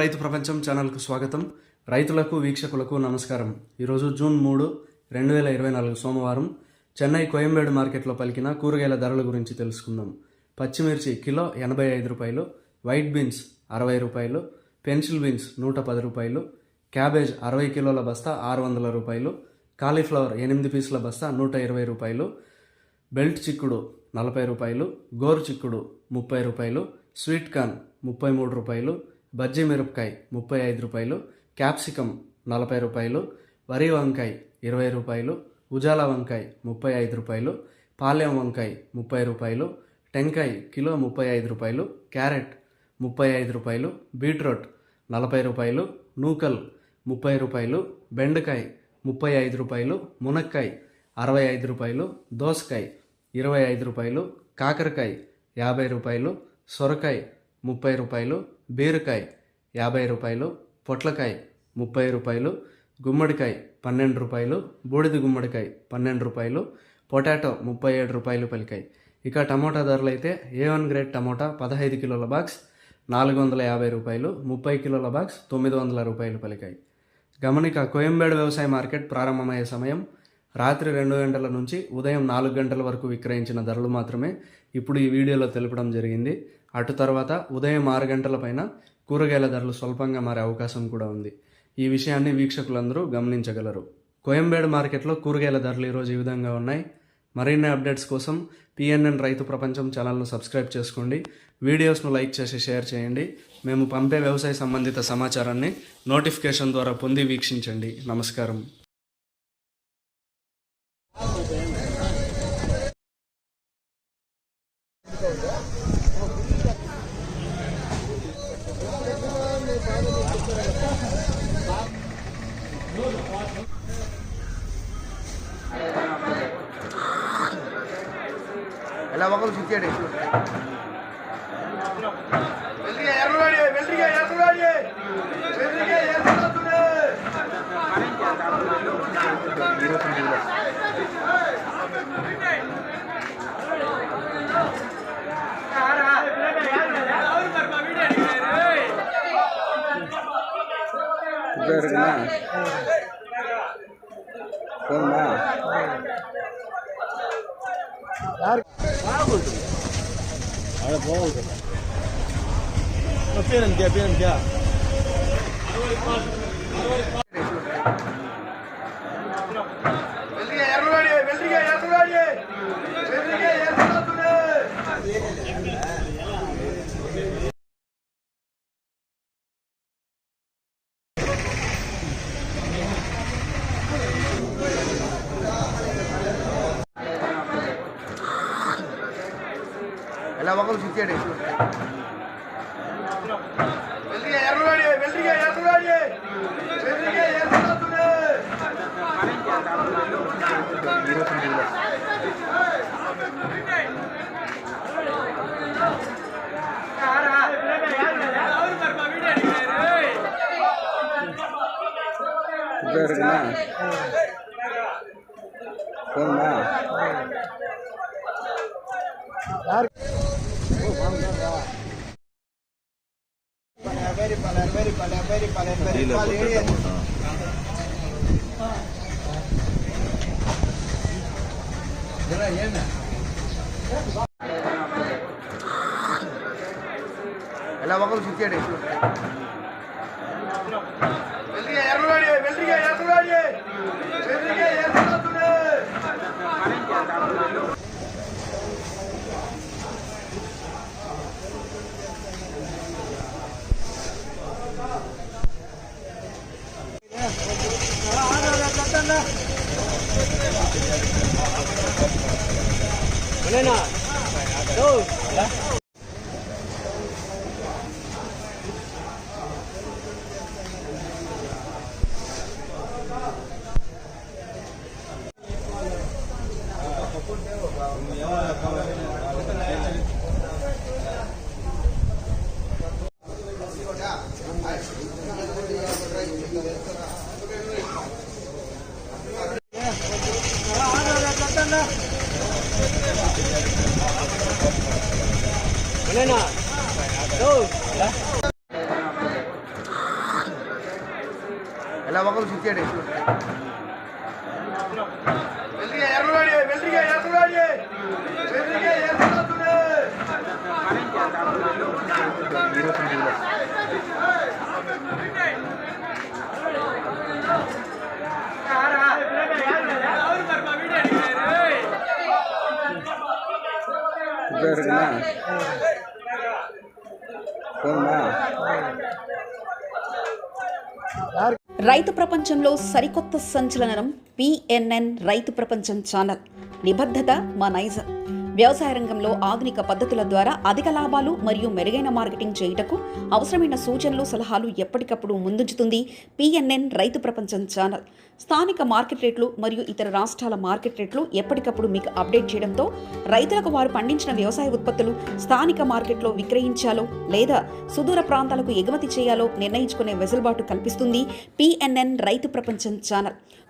రైతు ప్రపంచం ఛానల్కు స్వాగతం. రైతులకు వీక్షకులకు నమస్కారం. ఈరోజు జూన్ మూడు రెండు వేల ఇరవై నాలుగు సోమవారం చెన్నై కోయంబేడు మార్కెట్లో పలికిన కూరగాయల ధరల గురించి తెలుసుకుందాం. పచ్చిమిర్చి కిలో ఎనభై ఐదు రూపాయలు వైట్ బీన్స్ అరవై రూపాయలు పెన్సిల్ బీన్స్ నూట పది రూపాయలు క్యాబేజ్ అరవై కిలోల బస్తా ఆరు వందల రూపాయలు కాలీఫ్లవర్ ఎనిమిది పీసుల బస్తా నూట ఇరవై రూపాయలు బెల్ట్ చిక్కుడు నలభై రూపాయలు గోరు చిక్కుడు ముప్పై రూపాయలు స్వీట్ కార్న్ ముప్పై మూడు రూపాయలు బజ్జీ మిరపకాయ ముప్పై ఐదు రూపాయలు క్యాప్సికమ్ నలభై రూపాయలు వరి వంకాయ ఇరవై రూపాయలు ఉజాలా వంకాయ ముప్పై ఐదు రూపాయలు పాలెం వంకాయ ముప్పై రూపాయలు టెంకాయ కిలో ముప్పై ఐదు రూపాయలు క్యారెట్ ముప్పై ఐదు రూపాయలు బీట్రూట్ నలభై రూపాయలు నూకల్ ముప్పై రూపాయలు బెండకాయ ముప్పై ఐదు రూపాయలు మునక్కాయ అరవై ఐదు రూపాయలు దోసకాయ ఇరవై ఐదు రూపాయలు కాకరకాయ యాభై రూపాయలు సొరకాయ ముప్పై రూపాయలు బీరకాయ యాభై రూపాయలు పొట్లకాయ ముప్పై రూపాయలు గుమ్మడికాయ పన్నెండు రూపాయలు బూడిద గుమ్మడికాయ పన్నెండు రూపాయలు పొటాటో ముప్పై ఏడు రూపాయలు పలికాయి. ఇక టమోటా ధరలు అయితే ఏ వన్ గ్రేడ్ టమోటా పదహైదు కిలోల బాక్స్ నాలుగు వందల యాభై రూపాయలు ముప్పై కిలోల బాక్స్ తొమ్మిది వందల రూపాయలు పలికాయి. గమనిక కోయంబేడు వ్యవసాయ మార్కెట్ ప్రారంభమయ్యే సమయం రాత్రి రెండు గంటల నుంచి ఉదయం నాలుగు గంటల వరకు విక్రయించిన ధరలు మాత్రమే ఇప్పుడు ఈ వీడియోలో తెలపడం జరిగింది. అటు తర్వాత ఉదయం ఆరు గంటల పైన కూరగాయల ధరలు స్వల్పంగా మారే అవకాశం కూడా ఉంది. ఈ విషయాన్ని వీక్షకులందరూ గమనించగలరు. కోయంబేడు మార్కెట్లో కూరగాయల ధరలు ఈరోజు ఈ విధంగా ఉన్నాయి. మరిన్ని అప్డేట్స్ కోసం పిఎన్ఎన్ రైతు ప్రపంచం ఛానల్ను సబ్స్క్రైబ్ చేసుకోండి. వీడియోస్ను లైక్ చేసి షేర్ చేయండి. మేము పంపే వ్యవసాయ సంబంధిత సమాచారాన్ని నోటిఫికేషన్ ద్వారా పొంది వీక్షించండి. నమస్కారం. எல்லா பக்கமும் சுத்தி அடி. வெள்ளியா போதுமா अरे बोल तो पेरन क्या पेरन क्या வெள்ளியா இரநூறு அடி வெள்ளியா இரநூறு அடி లోపల చూచాడు இருக்குண்ணா போதுமா யாருக்கு எல்லா பக்கமும் சுத்தி அடி Boleh nak? Go. ఎలా ఒకరు చూచాడు இருபத்தஞ்சு చిచ్చేడి இருக்குண்ணா போதுமா రైతు ప్రపంచంలో సరికొత్త సంచలనం పిఎన్ఎన్ రైతు ప్రపంచం ఛానల్ నిబద్ధత మా నైజం వ్యవసాయ రంగంలో ఆధునిక పద్ధతుల ద్వారా అధిక లాభాలు మరియు మెరుగైన మార్కెటింగ్ చేయుటకు అవసరమైన సూచనలు సలహాలు ఎప్పటికప్పుడు ముందుంచుతుంది పిఎన్ఎన్ రైతు ప్రపంచం ఛానల్. స్థానిక మార్కెట్ రేట్లు మరియు ఇతర రాష్ట్రాల మార్కెట్ రేట్లు ఎప్పటికప్పుడు మీకు అప్డేట్ చేయడంతో రైతులకు వారు పండించిన వ్యవసాయ ఉత్పత్తులు స్థానిక మార్కెట్లో విక్రయించాలో లేదా సుదూర ప్రాంతాలకు ఎగుమతి చేయాలో నిర్ణయించుకునే వెసులుబాటు కల్పిస్తుంది పిఎన్ఎన్ రైతు ప్రపంచం ఛానల్.